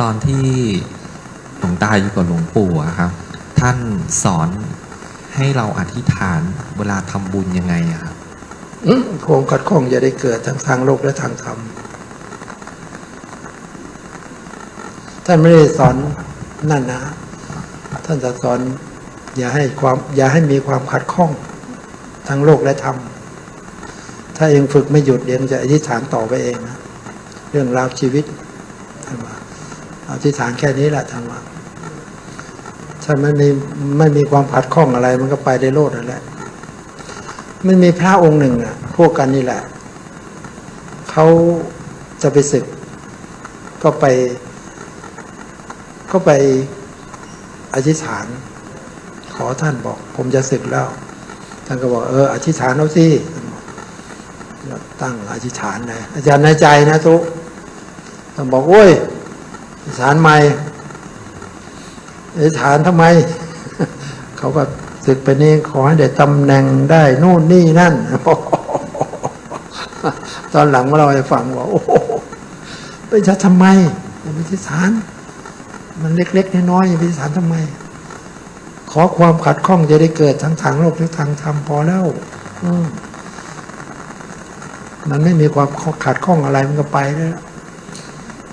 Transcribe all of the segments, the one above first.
ตอนที่หลวงตาอยู่กับหลวงปู่อะครับ ท่านสอนให้เราอธิษฐานเวลาทำบุญยังไงอะครับความขัดข้องจะได้เกิดทั้งทางโลกและทางธรรมท่านไม่ได้สอนนั่นนะ ท่านจะสอนอย่าให้ความอย่าให้มีความขัดข้องทั้งโลกและธรรม ถ้าเองฝึกไม่หยุดเดี๋ยวจะอธิษฐานต่อไปเองนะ เรื่องราวชีวิตท่านว่า อธิษฐานแค่นี้แหละท่านว่าถ้าไม่มีไม่มีความขัดข้องอะไร มันก็ไปได้โลดนั่นแหละมันมีพระองค์หนึ่งอะ พวกกันนี่แหละเขาจะไปศึก ก็ไป ก็ไปอธิษฐาน ขอท่านบอก ผมจะศึกแล้ว ท่านก็บอก เอออธิษฐานเอาสิตั้งอธิษฐานเลยอาจารย์ในใจนะทุกท่านบอกโอ้ย อธิษฐานใหม่อธิษฐานทำไม เขาก็ศึกไปนี่ขอให้ได้ตำแหน่งได้นู่นนี่นั่น ตอนหลังเราให้ฟังว่าโอ้ไปจะทำไมอย่าไปอธิษฐานมันเล็กๆน้อยๆอย่าไปอธิษฐานทำไม ขอความขัดข้องจะได้เกิดทั้งทางโลกและทางธรรมพอแล้วอืมันไม่มีความขัดข้องอะไรมันก็ไปแล้ว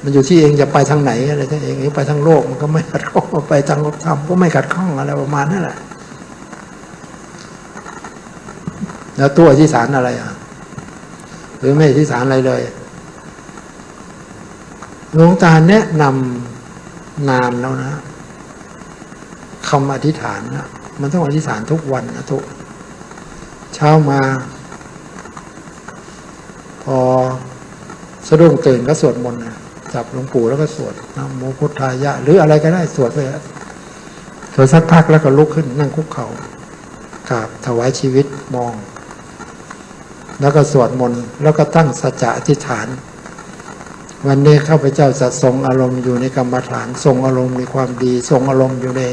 มันอยู่ที่เองจะไปทางไหนอะไรถ้าเองเองไปทางโลกมันก็ไม่ขัดข้องไปทางธรรมก็ไม่ขัดข้องอะไรประมาณนั่นแหละ แล้วตัวอธิษฐานอะไรอะ หรือไม่อธิษฐานอะไรเลยหลวงตาแนะนำนานแล้วนะคำอธิษฐานนะมันต้องอธิษฐานทุกวันนะทุกเช้ามา พอสะดุ้งตื่นก็สวดมนต์นะ จับหลวงปู่แล้วก็สวดนะโมพุทธายะ หรืออะไรก็ได้สวดไปแล้วสวดสักพักแล้วก็ลุกขึ้นนั่งคุกเขา่ากราบถวายชีวิตมอง แล้วก็สวดมนต์แล้วก็ตั้งสัจจะอธิษฐาน วันนี้ข้าพเจ้าจะทรงอารมณ์อยู่ในกรรมฐานทรงอารมณ์ในความดีทรงอารมณ์อยู่ใน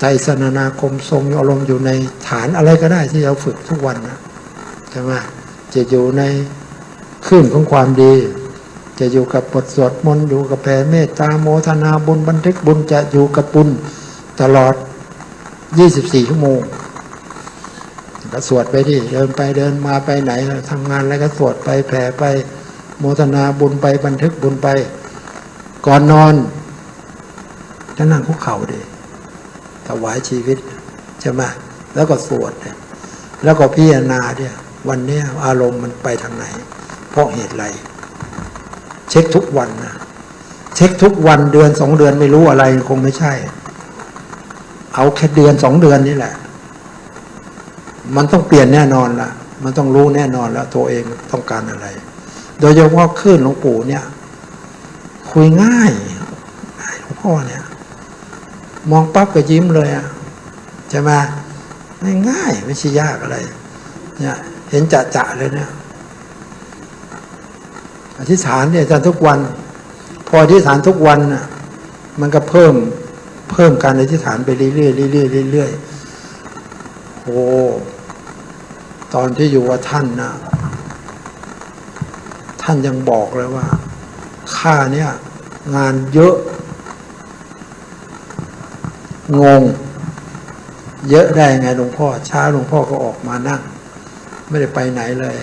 ใจสนานาคมทรงอารมณ์อยู่ในฐานอะไรก็ได้ที่เราฝึกทุกวันนะใช่ไหมจะอยู่ในคลื่นของความดี จะอยู่กับบทสวดมนต์อยู่กับแผ่เมตตาโมทนาบุญบันทึกบุญจะอยู่กับบุญตลอด 24 ชั่วโมงก็สวดไปดิเดินไปเดินมาไปไหนทำงานอะไรก็สวดไปแผ่ไปโมทนาบุญไปบันทึกบุญไป ก่อนนอนก็นั่งคุกเข่าดิถวายชีวิตใช่ไหมแล้วก็สวดแล้วก็พิจารณาเนี่ยวันนี้อารมณ์มันไปทางไหน เพราะเหตุไร เช็คทุกวันนะเช็คทุกวันเดือนสองเดือนไม่รู้อะไรคงไม่ใช่ เอาแค่เดือนสองเดือนนี่แหละ มันต้องเปลี่ยนแน่นอนละมันต้องรู้แน่นอนแล้วตัวเองต้องการอะไร โดยเฉพาะคลื่นหลวงปู่เนี่ย คุยง่ายหลวงพ่อเนี่ย มองปั๊บก็ยิ้มเลยอะใช่ไหมง่ายไม่ใช่ยากอะไร เนี่ย เห็นจะจะเลยเนี่ย อธิษฐานเนี่ยอาจารย์ทุกวัน พออธิษฐานทุกวันมันก็เพิ่มเพิ่มการอธิษฐานไปเรื่อยๆเรื่อยๆเรื่อยๆโอ้ตอนที่อยู่กับท่านนะท่านยังบอกเลยว่าข้าเนี่ยงานเยอะ งง เยอะได้ไงหลวงพ่อช้าหลวงพ่อก็ออกมานั่ง ไม่ได้ไปไหนเลย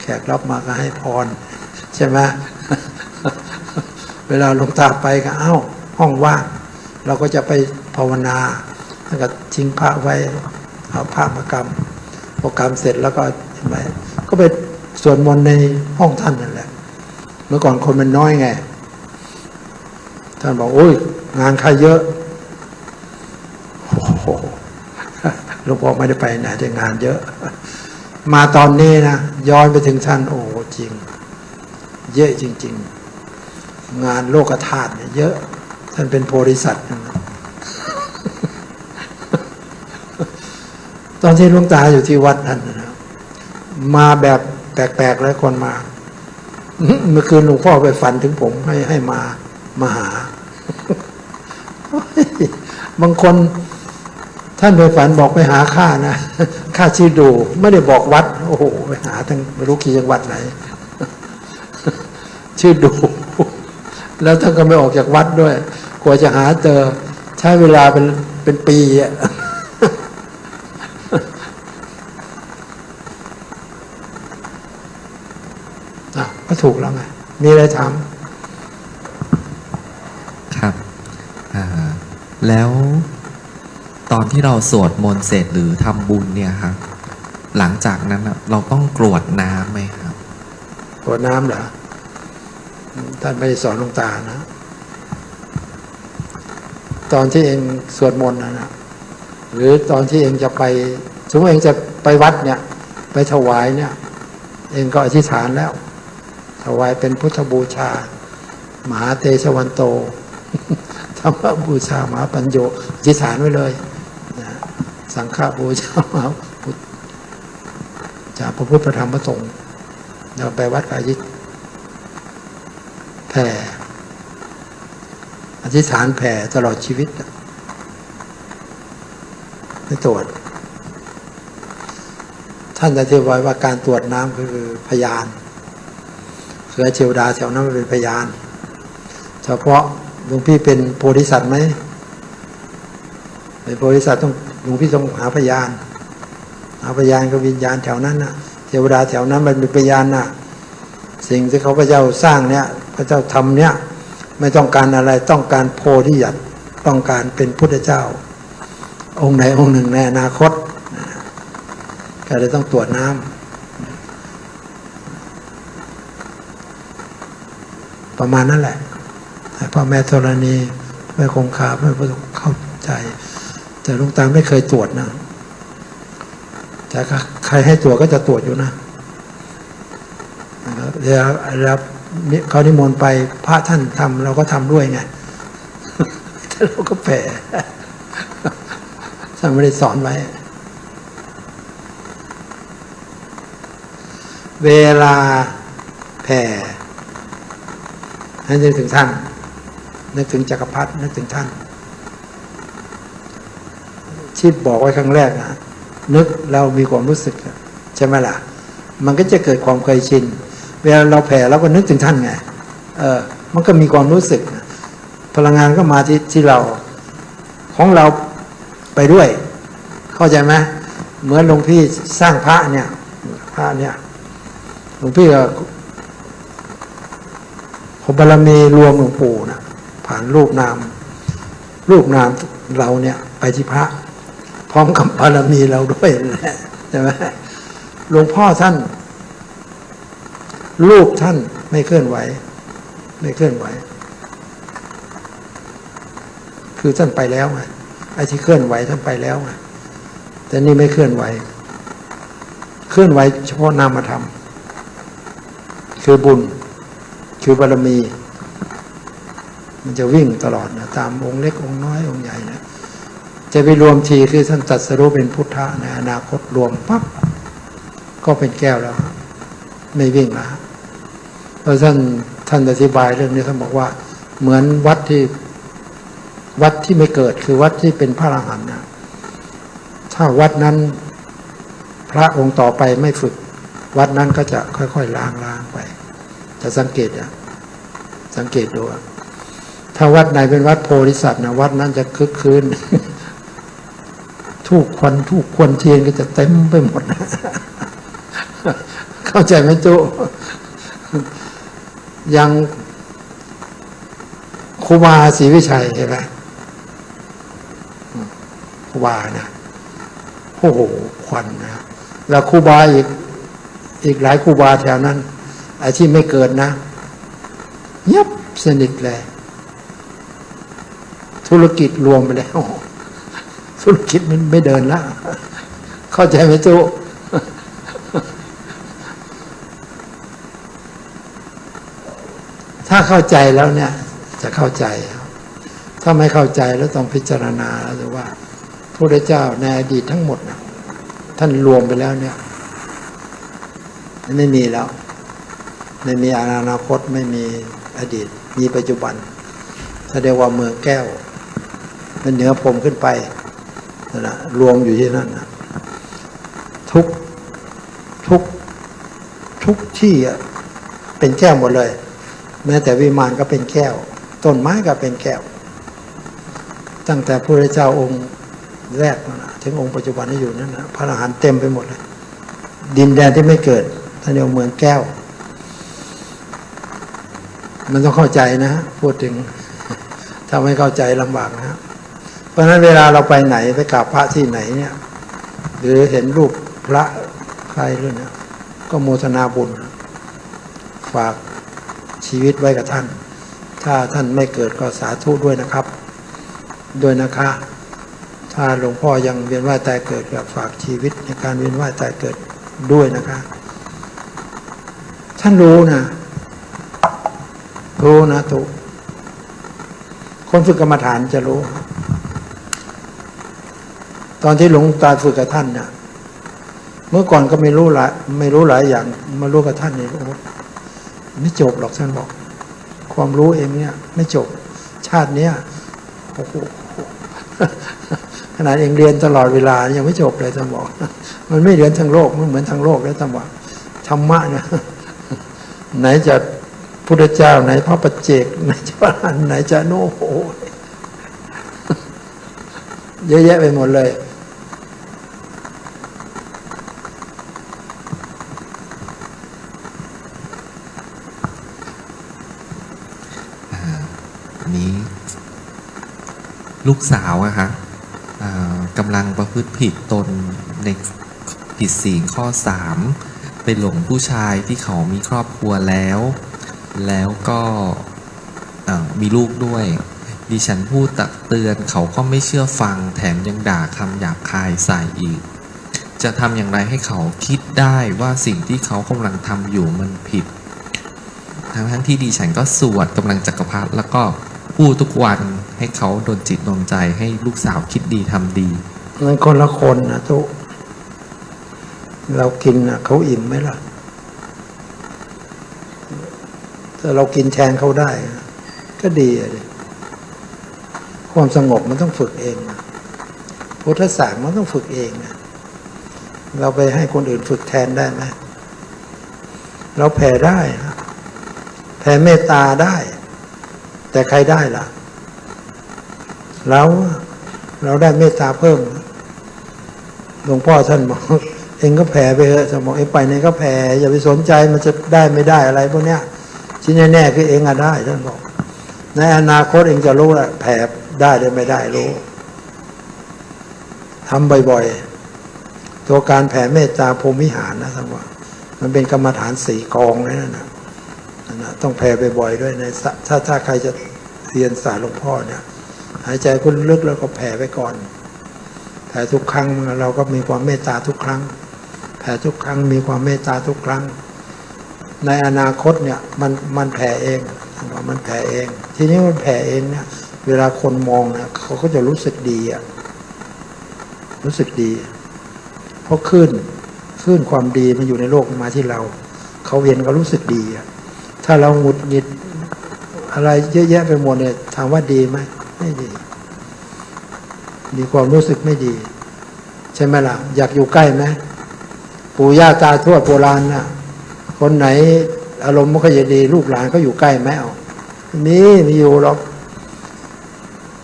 แขกรับมาก็ให้พร ไหมเวลาหลวงตาไปก็เอ้า ห้องว่าง เราก็จะไปภาวนาแล้วก็ทิ้งพระไว้เอาพระมากรรมพอกรรมเสร็จแล้วก็เห็นไหมก็ไปสวดมนต์ในห้องท่านนั่นแหละ เมื่อก่อนคนมันน้อยไง ท่านบอกโอ้ย งานใครเยอะโอ้โหหลวงพ่อไม่ได้ไปไหนแต่งานเยอะ มาตอนนี้นะย้อนไปถึงท่านโอ้จริง เยอะจริง ๆ งานโลกธาตุเนี่ยเยอะ ท่านเป็นโพธิสัตว์นะตอนที่ลวงตาอยู่ที่วัดนั่นนะมาแบบแปลกๆแล้วคนมาเมื่อคืนหลวงพ่อไปฝันถึงผมให้ให้มามาหา บางคนท่านไปฝันบอกไปหาข้านะข้าชื่อดู ไม่ได้บอกวัด โอ้โห ไปหาทั้งไม่รู้กี่จังหวัดไหน ชื่อดู แล้วท่านก็ไม่ออกจากวัดด้วย กว่าจะหาเจอใช้เวลาเป็นเป็นปีอะอะก็ถูกแล้วไง มีอะไรถามครับอ่าแล้วตอนที่เราสวดมนต์เสร็จหรือทำบุญเนี่ยครับ หลังจากนั้นน่ะเราต้องกรวดน้ำไหมครับ กรวดน้ำเหรออืม ท่านไม่ได้สอนลงตานะ ตอนที่เองสวดมนต์นะหรือตอนที่เองจะไปสมมติเองจะไปวัดเนี่ย ไปถวายเนี่ย เองก็อธิษฐานแล้ว ถวายเป็นพุทธบูชา มหาเตชะวันโตธรรมบูชามหาปัญโยอธิษฐานไว้เลยสังฆบูชามหาพุทธจากพระพุทธพระธรรมพระสงฆ์เราไปวัดกายิต แผ่ อธิษฐานแผ่ตลอดชีวิตไม่ตรวจ ท่านอธิบายว่าการตรวจน้ำคือพยานเสือเทวดาแถวนั้นเป็นพยาน เฉพาะหลวงพี่เป็นโพธิสัตว์ไหมเป็นโพธิสัตว์ต้องหลวงพี่ต้องหาพยานหาพยานก็วิญญาณแถวนั้นน่ะเทวดาแถวนั้นมันเป็นพยานน่ะสิ่งที่เขาพระเจ้าสร้างเนี่ย ระเจ้าทำเนี่ยไม่ต้องการอะไรต้องการโพธิยัตต้องการเป็นพุทธเจ้า องค์ไหนองค์หนึ่งในอนาคตก็เลยต้องตรวจน้ำประมาณนั้นแหละพ่อแม่ธรณีแม่คงคาไม่ประสบเข้าใจ แต่ลุงตาไม่เคยตรวจนะแต่ใครให้ตรวจก็จะตรวจอยู่นะนะครับเดี๋ยวรับ เขานิมนต์ไปพระท่านทำเราก็ทำด้วยไงแต่เราก็แผ่ท่านไม่ได้สอนไว้ เวลาแผ่ให้นึกถึงท่าน นึกถึงจักรพรรดินึกถึงท่าน ที่บอกไว้ครั้งแรกนะนึกเรามีความรู้สึกอะใช่ไหมล่ะ มันก็จะเกิดความเคยชิน เวลาเราแผ่เราก็นึกถึงท่านไงเออมันก็มีความรู้สึก พลังงานก็มาที่ที่เรา ของเราไปด้วย เข้าใจไหมเหมือนหลวงพี่สร้างพระเนี่ย พระเนี่ยหลวงพี่ก็ของบารมีรวมหลวงปู่นะผ่านรูปนาม รูปนามเราเนี่ย ไปที่พระ พร้อมกับบารมีเราด้วยใช่ไหมหลวงพ่อท่าน รูปท่านไม่เคลื่อนไหว ไม่เคลื่อนไหว คือท่านไปแล้วไงไอ้ที่เคลื่อนไหวท่านไปแล้วไงแต่นี่ไม่เคลื่อนไหว เคลื่อนไหวเฉพาะนามธรรมคือบุญ คือบารมี มันจะวิ่งตลอดนะตามองค์เล็กองค์น้อยองค์ใหญ่นะจะไปรวมทีคือท่านตัดสรู้เป็นพุทธะในอนาคตรวมปั๊บก็เป็นแก้วแล้ว ไม่วิ่งแล้ว เพราะท่านท่านอธิบายเรื่องนี้ท่านบอกว่า เหมือนวัดที่วัดที่ไม่เกิดคือวัดที่เป็นพระอรหันต์นะถ้าวัดนั้นพระองค์ต่อไปไม่ฝึก วัดนั้นก็จะค่อยๆล้างล้างไป จะสังเกตอะสังเกตดูถ้าวัดไหนเป็นวัดโพธิสัตว์นะวัดนั้นจะคึกคืนทุกควันทุกควันเทียนก็จะเต็มไปหมดเข้าใจไหมจุ ยังครูบาศรีวิชัยเห็นไหมครูบานะโอ้โหควันนะแล้วครูบาอีก อีกหลายครูบาแถวนั้นไอ้ที่ไม่เกิดนะเงียบสนิทเลย ธุรกิจรวมไปแล้วธุรกิจมันไม่เดินล้วเข้าใจไหมจุ ถ้าเข้าใจแล้วเนี่ยจะเข้าใจ ถ้าไม่เข้าใจแล้วต้องพิจารณาแล้วว่าพระพุทธเจ้าในอดีตทั้งหมดนะท่านรวมไปแล้วเนี่ย ไม่มีแล้ว ไม่มีอนาคตไม่มีอดีต มีปัจจุบันแสดงว่าเมืองแก้วมันเหนือผมขึ้นไปนั่นนะรวมอยู่ที่นั่นนะทุกทุกทุกที่เป็นแก้วหมดเลย แม้แต่วิมานก็เป็นแก้ว ต้นไม้ก็เป็นแก้ว ตั้งแต่พระเจ้าองค์แรกนะถึงองค์ปัจจุบันที่อยู่นั่นนะพระอรหันต์เต็มไปหมดเลยดินแดนที่ไม่เกิดท่านเรียกว่าเมืองแก้ว มันต้องเข้าใจนะพูดถึงถ้าไม่เข้าใจลำบากนะเพราะฉะนั้นเวลาเราไปไหนไปกราบพระที่ไหนเนี่ย หรือเห็นรูปพระใครด้วยเนี่ยก็โมทนาบุญ ฝาก ชีวิตไว้กับท่าน ถ้าท่านไม่เกิดก็สาธุด้วยนะครับ ด้วยนะคะ ถ้าหลวงพ่อยังเวียนว่ายตายเกิดก็ฝากชีวิตในการเวียนว่ายตายเกิดด้วยนะคะ ท่านรู้นะรู้นะตุคนฝึกกรรมฐานจะรู้ ตอนที่หลวงตาฝึกกับท่านเนี่ยเมื่อก่อนก็ไม่รู้หลายไม่รู้หลายอย่างมารู้กับท่านนี่โอ้ ไม่จบหรอกท่านบอก ความรู้เองเนี่ย ไม่จบ ชาติเนี้ยโอ้โหขนาดเองเรียนตลอดเวลายังไม่จบเลยท่านบอก มันไม่เรียนทั้งโลกมันเหมือนทั้งโลกแล้วท่านบอกธรรมะเนี่ยไหนจะพุทธเจ้าไหนพระปัจเจกไหนจะพระอันไหนจะโน้โหเยอะแยะไปหมดเลย นี้ ลูกสาวอะคะกำลังประพฤติผิดตนในผิดศีข้อสามไปหลงผู้ชายที่เขามีครอบครัวแล้ว แล้วก็มีลูกด้วย ดิฉันพูดตักเตือนเขาก็ไม่เชื่อฟังแถมยังด่าคำหยาบคายใส่อีก จะทำอย่างไรให้เขาคิดได้ว่าสิ่งที่เขากำลังทำอยู่มันผิดทั้งทั้งๆที่ดิฉันก็สวดกำลังจักรพรรดิแล้วก็ พูดทุกวันให้เขาโดนจิตโดนใจให้ลูกสาวคิดดีทำดีมันคนละคนนะทุกเรากินนะเขาอิ่มไหมล่ะถ้าเรากินแทนเขาได้ ก็ดีอะดิความสงบมันต้องฝึกเองนะพุทธศาสตร์มันต้องฝึกเองนะเราไปให้คนอื่นฝึกแทนได้ไหมเราแผ่ได้นะแผ่เมตตาได้ แต่ใครได้ล่ะ เราเราได้เมตตาเพิ่มหลวงพ่อท่านบอกเองก็แผ่ไปเถอะสมองเองไปไหนก็แผ่อย่าไปสนใจมันจะได้ไม่ได้อะไรพวกเนี้ยที่แน่ๆคือเองอะได้ท่านบอกในอนาคตเองจะรู้แหละแผ่ได้หรือไม่ได้รู้ทำบ่อยๆ ตัวการแผ่เมตตาพรมวิหารนะท่านว่า มันเป็นกรรมฐานสี่กองเลยนั่นะ นะต้องแผ่บ่อยๆด้วยในะถ้าถ้าใครจะเรียนสายหลวงพ่อเนี่ยหายใจคุณลึกแล้วก็แผ่ไปก่อนแผ่ทุกครั้งเราก็มีความเมตตาทุกครั้งแผ่ทุกครั้งมีความเมตตาทุกครั้ง ในอนาคตเนี่ยมันมันแผ่เองว่ามันแผ่เอง ทีนี้มันแผ่เองเนี่ยเวลาคนมองเนี่ยเขาก็จะรู้สึกดีอะรู้สึกดี เพราะขึ้นขึ้นความดีมันอยู่ในโลกมาที่เรา เขาเห็นก็รู้สึกดีอะ ถ้าเราหงุดหงิดอะไรเยอะแยะไปหมดเนี่ยถามว่าดีไหมไม่ดี มีความรู้สึกไม่ดี ใช่ไหมล่ะ อยากอยู่ใกล้ไหมปู่ย่าตาทวดโบราณน่ะ คนไหนอารมณ์ไม่ค่อยจะดี ลูกหลานก็อยู่ใกล้ไหมเอามีมีอยู่หรอก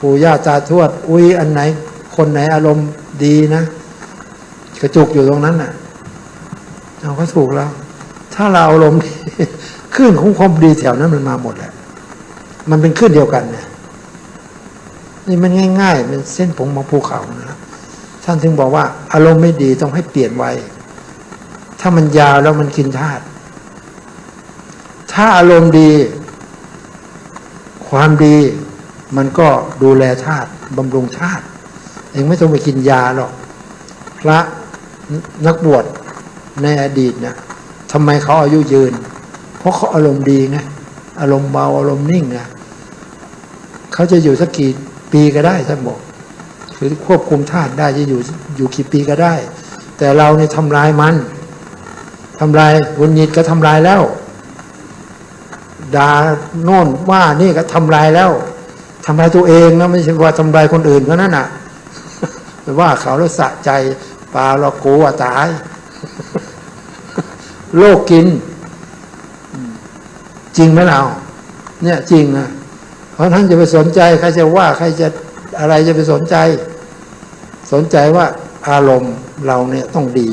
ปู่ย่าตาทวด อุ้ยอันไหน คนไหนอารมณ์ดีนะกระจุกอยู่ตรงนั้นน่ะ เอาก็ถูกแล้ว ถ้าเราอารมณ์ ดีขึ้นของความดีแถวนั้นมันมาหมดแหละ มันเป็นขึ้นเดียวกันเนี่ยนี่มันง่ายๆเป็นเส้นผมมาภูเขานะท่านถึงบอกว่า อารมณ์ไม่ดีต้องให้เปลี่ยนไวถ้ามันยาวแล้วมันกินธาตุถ้าอารมณ์ดี ความดีมันก็ดูแลธาตุบำรุงธาตุเองไม่ต้องไปกินยาหรอก พระนักบวชในอดีตเนี่ยทำไมเขาอายุยืน เพราะเขาอารมณ์ดีไงอารมณ์เบาอารมณ์นิ่งไงเขาจะอยู่สักกี่ปีก็ได้ท่านบอกคือควบคุมธาตุได้จะอยู่อยู่กี่ปีก็ได้ แต่เราเนี่ยทำลายมันทำลายวุนยิดก็ทำลายแล้วด่าโน่นว่านี่ก็ทำลายแล้วทำลายตัวเองนะไม่ใช่ว่าทำลายคนอื่นก็นั่นน่ะไปว่าเขาแล้วสะใจปลาเรากลัวตาย โลกกิน จริงไหมเรา เนี่ยจริงนะเพราะท่านจะไปสนใจใครจะว่าใครจะอะไรจะไปสนใจ สนใจว่าอารมณ์เราเนี่ยต้องดี